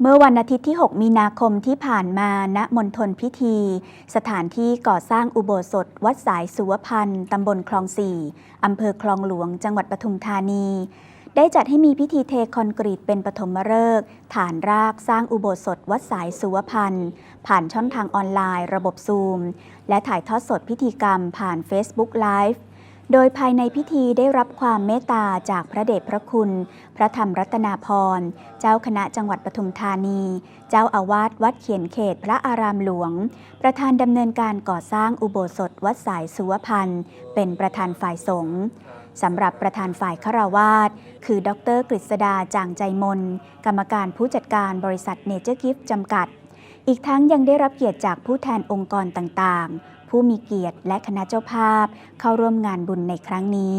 เมื่อวันอาทิตย์ที่ 6 มีนาคมที่ผ่านมา ณ มณฑลพิธี สถานที่ก่อสร้างอุโบสถ วัดสายสุวพันธ์ตำบลคลองสี่อำเภอคลองหลวง จังหวัดปทุมธานี ได้จัดให้มีพิธีเทคอนกรีตเป็นปฐมฤกษ์ ฐานรากสร้างอุโบสถ วัดสายสุวพันธ์ ผ่านช่องทางออนไลน์ ระบบซูม และถ่ายทอดสดพิธีกรรมผ่าน Facebook Live โดยภายในพิธีได้รับความเมตตาจากพระเดชพระคุณ พระธรรมรัตนาพร เจ้าคณะจังหวัดปทุมธานี เจ้าอาวาสวัดเขียนเขตพระอารามหลวง ประธานดำเนินการก่อสร้างอุโบสถวัดสายสุวพันธ์เป็นประธานฝ่ายสงฆ์สำหรับประธานฝ่ายคารวาสคือ ดรกฤษดาจางใจมน กรรมการผู้จัดการบริษัทเนเจอร์กิฟต์จำกัด อีกทั้งยังได้รับเกียรติจากผู้แทนองค์กรต่างๆ ผู้มีเกียรติและคณะเจ้าภาพ เข้าร่วมงานบุญในครั้งนี้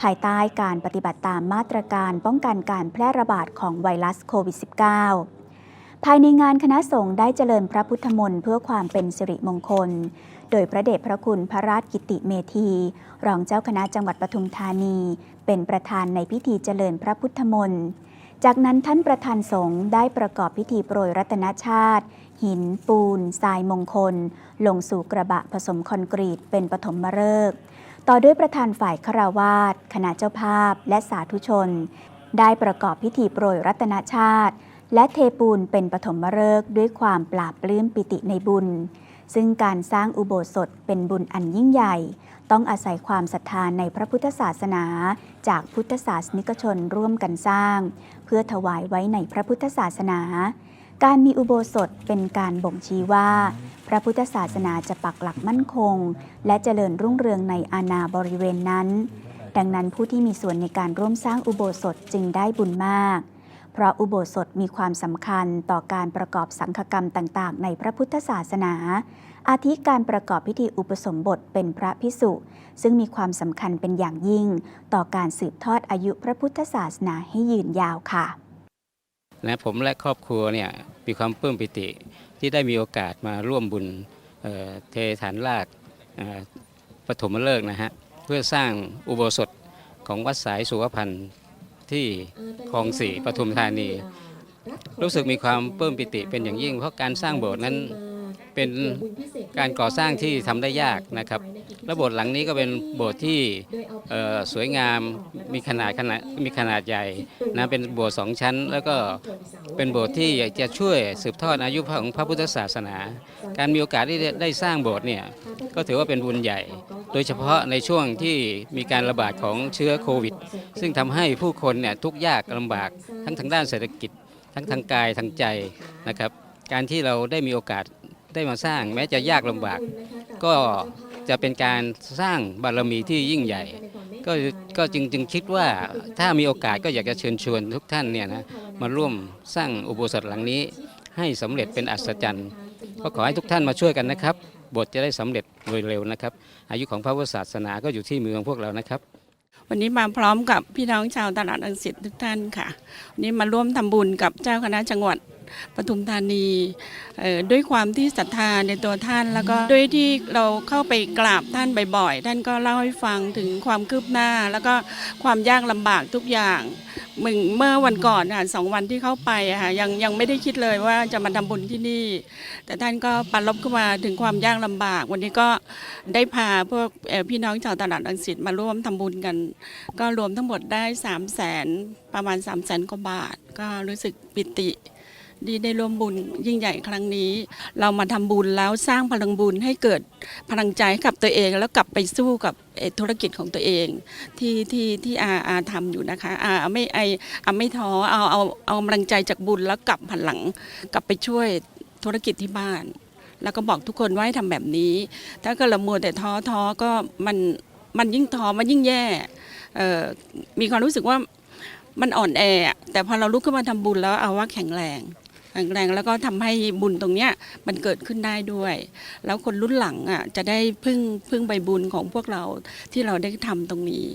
ภายใต้การปฏิบัติตามมาตรการป้องกันการแพร่ระบาดของไวรัสโควิด -19 ภายในงานคณะสงฆ์ได้เจริญพระพุทธมนต์เพื่อความเป็นสิริมงคล โดยพระเดชพระคุณพระราชกิติเมธี รองเจ้าคณะจังหวัดปทุมธานี เป็นประธานในพิธีเจริญพระพุทธมนต์จากนั้นท่านประธานสงฆ์ได้ประกอบพิธีโปรยรัตนชาติ หินปูนทรายมงคล ลงสู่กระบะผสมคอนกรีตเป็นปฐมฤกษ์ต่อด้วยประธานฝ่ายคารวาสคณะเจ้าภาพและสาธุชน ได้ประกอบพิธีโปรยรัตนชาติ และเทปูนเป็นปฐมฤกษ์ด้วยความปราบปลื้มปิติในบุญ ซึ่งการสร้างอุโบสถเป็นบุญอันยิ่งใหญ่ ต้องอาศัยความศรัทธาในพระพุทธศาสนา จากพุทธศาสนิกชนร่วมกันสร้าง เพื่อถวายไว้ในพระพุทธศาสนา การมีอุโบสถเป็นการบ่งชี้ว่า พระพุทธศาสนาจะปักหลักมั่นคง และเจริญรุ่งเรืองในอาณาบริเวณนั้น ดังนั้นผู้ที่มีส่วนในการร่วมสร้างอุโบสถจึงได้บุญมาก เพราะอุโบสถมีความสำคัญต่อการประกอบสังฆกรรมต่าง ๆ ในพระพุทธศาสนา อาทิการประกอบพิธีอุปสมบทเป็นพระพิสุซึ่งมีความสำคัญเป็นอย่างยิ่ง ต่อการสืบทอดอายุพระพุทธศาสนาให้ยืนยาวค่ะนะผมและครอบครัวเนี่ย มีความปลื้มปิติที่ได้มีโอกาสมาร่วมบุญเเทฐานรากปฐมฤกษ์นะฮะเพื่อสร้างอุโบสถของวัดสายสุวพันธ์ที่คลองสี่ปทุมธานี รู้สึกมีความปลื้มปิติเป็นอย่างยิ่ง เพราะการสร้างโบสถ์นั้นเป็นการก่อสร้างที่ทำได้ยากนะครับ และโบสถ์หลังนี้ก็เป็นโบสถ์ที่สวยงามมีขนาดขนาดมีขนาดใหญ่นะเป็นโบสถ์สองชั้น แล้วก็เป็นโบสถ์ที่จะช่วยสืบทอดอายุของพระพุทธศาสนา การมีโอกาสที่ได้สร้างโบสถ์เนี่ยก็ถือว่าเป็นบุญใหญ่ โดยเฉพาะในช่วงที่มีการระบาดของเชื้อโควิด ซึ่งทำให้ผู้คนเนี่ยทุกยากลำบากทั้งทางด้านเศรษฐกิจ ทั้งทางกายทางใจนะครับ การที่เราได้มีโอกาสได้มาสร้างแม้จะยากลำบากก็ จะเป็นการสร้างบารมีที่ยิ่งใหญ่ ก็ก็จึงจึงคิดว่าถ้ามีโอกาสก็อยากจะเชิญชวนทุกท่านเนี่ยนะมาร่วมสร้างอุโบสถหลังนี้ ให้สำเร็จเป็นอัศจรรย์ ก็ขอให้ทุกท่านมาช่วยกันนะครับบทจะได้สำเร็จโดยเร็วนะครับ อายุของพระพุทธศาสนาก็อยู่ที่มือของพวกเรานะครับ วันนี้มาพร้อมกับพี่น้องชาวตลาดอังสิตทุกท่านค่ะวันนี้มาร่วมทำบุญกับเจ้าคณะจังหวัด ปทุมธานีด้วยความที่ศรัทธาในตัวท่าน แล้วก็ด้วยที่เราเข้าไปกราบท่านบ่อยๆ ท่านก็เล่าให้ฟังถึงความคืบหน้า แล้วก็ความยากลำบากทุกอย่างมึงเมื่อวันก่อนอะสองวันที่เข้าไปอะค่ะยังยังไม่ได้คิดเลยว่าจะมาทำบุญที่นี่ แต่ท่านก็ปรารบเข้ามาถึงความยากลำบาก วันนี้ก็ได้พาพวกพี่น้องชาวตลาดอังสิตมาร่วมทำบุญกัน ก็รวมทั้งหมดได้3 0 0แสนประมาณ3 0 0แสนกว่าบาท ก็รู้สึกปิติ ดีได้ร่วมบุญยิ่งใหญ่ครั้งนี้ เรามาทำบุญแล้วสร้างพลังบุญให้เกิดพลังใจกับตัวเอง แล้วกลับไปสู้กับธุรกิจของตัวเอง ที่ที่ที่อาอาทำอยู่นะคะอาไม่ไออาไม่ท้อเอาเอาเอากำลังใจจากบุญแล้วกลับผันหลัง กลับไปช่วยธุรกิจที่บ้าน แล้วก็บอกทุกคนว่าให้ทำแบบนี้ ถ้าเกิดเรามัวแต่ท้อท้อก็มันมันยิ่งท้อมันยิ่งแย่มีความรู้สึกว่ามันอ่อนแอ แต่พอเราลุกขึ้นมาทำบุญแล้วเอาว่าแข็งแรง แข็งแรงแล้วก็ทำให้บุญตรงเนี้ยมันเกิดขึ้นได้ด้วย แล้วคนรุ่นหลังอะจะได้พึ่งพึ่งใบบุญของพวกเราที่เราได้ทำตรงนี้